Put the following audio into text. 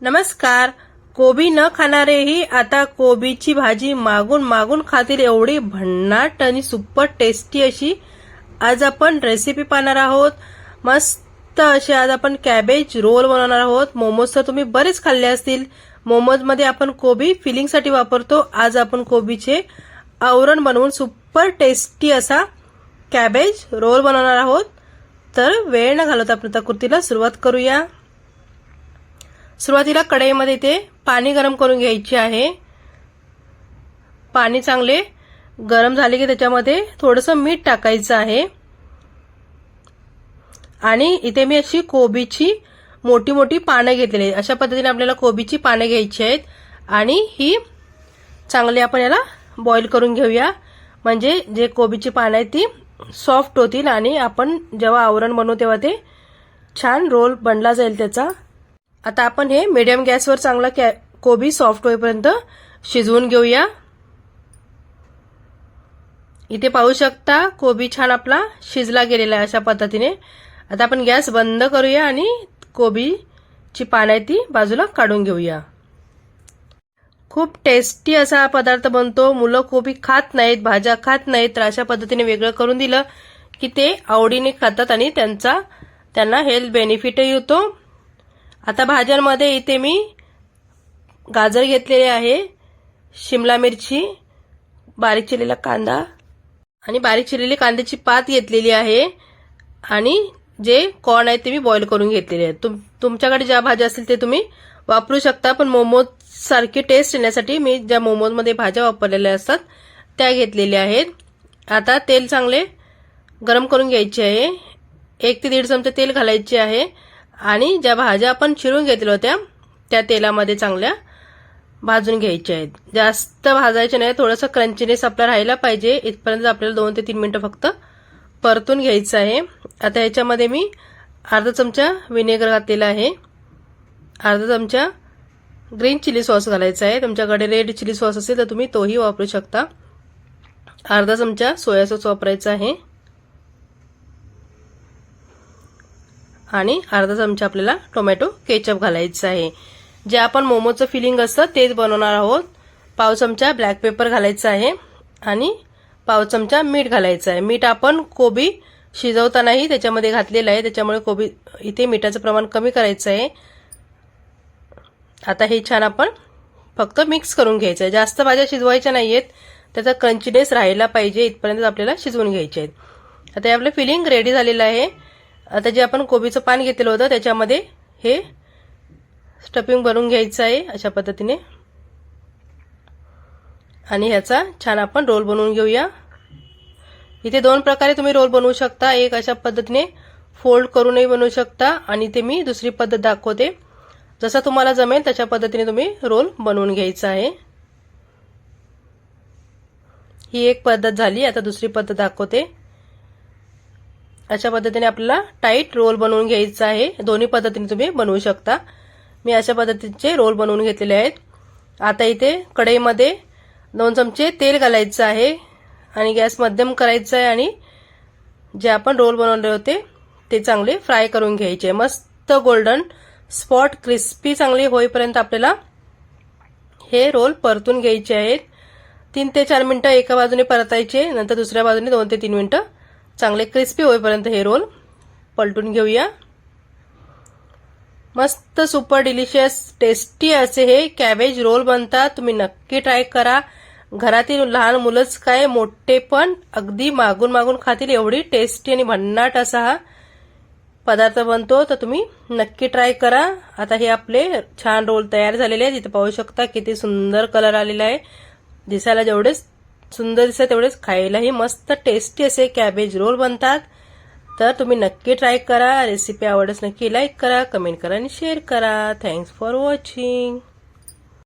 नमस्कार. कोबी न खाणारेही आता कोबीची भाजी मागून मागून खातील एवढी भन्नाट आणि सुपर टेस्टी अशी आज आपण रेसिपी पाहणार आहोत. मस्त असे आज आपण कॅबेज रोल बनवणार आहोत. मोमोज तर तुम्ही बरेच खाल्ले असतील. मोमोजमध्ये आपण कोबी फिलिंगसाठी वापरतो. आज आपण कोबीचे आवरण बनवून सुपर टेस्टी असा कॅबेज रोल बनवणार आहोत. तर वेळ न घालवता आपण त्या कृतीला सुरुवात करूया. सुरुवातीला कढईमध्ये ते पाणी गरम करून घ्यायचे आहे. पाणी चांगले गरम झाले की त्याच्यामध्ये थोडंसं मीठ टाकायचं आहे. आणि इथे मी अशी कोबीची मोठी मोठी पानं घेतलेली आहेत अशा पद्धतीने आपल्याला कोबीची पानं घ्यायची आहेत. आणि ही चांगली आपण याला बॉईल करून घेऊया. म्हणजे जे कोबीची पानं आहेत ती सॉफ्ट होतील आणि आपण जेव्हा आवरण बनवू तेव्हा ते छान रोल बनला जाईल त्याचा. आता आपण हे मिडियम गॅसवर चांगला कॅ कोबी सॉफ्ट होईपर्यंत शिजवून घेऊया. इथे पाहू शकता कोबी छान आपला शिजला गेलेला आहे अशा पद्धतीने. आता आपण गॅस बंद करूया आणि कोबीची पानं आहे ती बाजूला काढून घेऊया. खूप टेस्टी असा हा पदार्थ बनतो. मुलं कोबी खात नाहीत भाज्या खात नाहीत तर अशा पद्धतीने वेगळं करून दिलं की ते आवडीने खातात आणि त्यांचा त्यांना हेल्थ बेनिफिटही होतो. आता भाज्यांमध्ये इथे मी गाजर घेतलेले आहे शिमला मिरची बारीक चिरलेला कांदा आणि बारीक चिरलेली कांद्याची पात घेतलेली आहे आणि जे कॉर्न आहे ते मी बॉईल करून घेतलेले आहेत तुम तुमच्याकडे ज्या भाज्या असतील ते तुम्ही वापरू शकता पण मोमोज सारखी टेस्ट येण्यासाठी मी ज्या मोमोजमध्ये भाज्या वापरलेल्या असतात त्या घेतलेल्या आहेत. आता तेल चांगले गरम करून घ्यायचे आहे. एक ते दीड चमचे तेल घालायचे आहे. आणि ज्या भाज्या आपण चिरून घेतल्या होत्या त्या तेलामध्ये चांगल्या भाजून घ्यायच्या आहेत. जास्त भाजायचे नाही थोडंसं क्रंचीनेस आपला राहायला पाहिजे. इथपर्यंत आपल्याला दोन ते तीन मिनटं फक्त परतून घ्यायचं आहे. आता ह्याच्यामध्ये मी अर्धा चमचा विनेगर घातलेला आहे. अर्धा चमचा ग्रीन चिली सॉस घालायचा आहे. तुमच्याकडे रेड चिली सॉस असेल तर तुम्ही तोही वापरू शकता. अर्धा चमचा सोया सॉस वापरायचा आहे. आणि अर्धा चमचा आपल्याला टोमॅटो केचप घालायचं आहे. जे आपण मोमोचं फिलिंग असतं तेच बनवणार आहोत. पाव चमचा ब्लॅक पेपर घालायचा आहे आणि पाव चमचा मीठ घालायचं आहे. मीठ आपण कोबी शिजवतानाही त्याच्यामध्ये घातलेलं आहे. त्याच्यामुळे कोबी इथे मिठाचं प्रमाण कमी करायचं आहे. आता हे छान आपण फक्त मिक्स करून घ्यायचं आहे. जास्त भाज्या शिजवायच्या नाही आहेत त्याचा क्रंचीनेस राहायला पाहिजे. इथपर्यंत आपल्याला शिजवून घ्यायचे आहेत. आता हे आपलं फिलिंग रेडी झालेलं आहे. आता जे आपण कोबीचं पान घेतलेलं होतं त्याच्यामध्ये हे स्टफिंग भरून घ्यायचं आहे अशा पद्धतीने. आणि ह्याचा छान आपण रोल बनवून घेऊया. इथे दोन प्रकारे तुम्ही रोल बनवू शकता. एक अशा पद्धतीने फोल्ड करूनही बनवू शकता आणि ते मी दुसरी पद्धत दाखवते. जसा तुम्हाला जमेल तशा पद्धतीने तुम्ही रोल बनवून घ्यायचा आहे. ही एक पद्धत झाली. आता दुसरी पद्धत दाखवते. अशा पद्धतीने आपल्याला टाईट रोल बनवून घ्यायचा आहे. दोन्ही पद्धतीने तुम्ही बनवू शकता. मी अशा पद्धतीचे रोल बनवून घेतलेले आहेत. आता इथे कढईमध्ये दोन चमचे तेल घालायचं आहे आणि गॅस मध्यम करायचा आहे आणि जे आपण रोल बनवले होते ते चांगले फ्राय करून घ्यायचे. मस्त गोल्डन स्पॉट क्रिस्पी चांगले होईपर्यंत आपल्याला हे रोल परतून घ्यायचे आहेत. तीन ते चार मिनटं एका बाजूने परतायचे नंतर दुसऱ्या बाजूने दोन ते तीन मिनटं चांगले क्रिस्पी होईपर्यंत हे रोल पलटून घेऊया. मस्त सुपर डिलिशियस टेस्टी असे हे कॅबेज रोल बनतात. तुम्ही नक्की ट्राय करा. घरातील लहान मुलंच काय मोठे पण अगदी मागून मागून खातील एवढी टेस्टी आणि भन्नाट असा हा पदार्थ बनतो. तर तुम्ही नक्की ट्राय करा. आता हे आपले छान रोल तयार झालेले आहेत. इथे पाहू शकता किती सुंदर कलर आलेला आहे. दिसायला जेवढेच सुंदर दिसत तेवढेच. खायलाही मस्त टेस्टी असे कॅबेज रोल बनतात. तर तुम्ही नक्की ट्राय करा. रेसिपी आवडच नक्की लाईक करा कमेंट करा आणि शेअर करा. Thanks for watching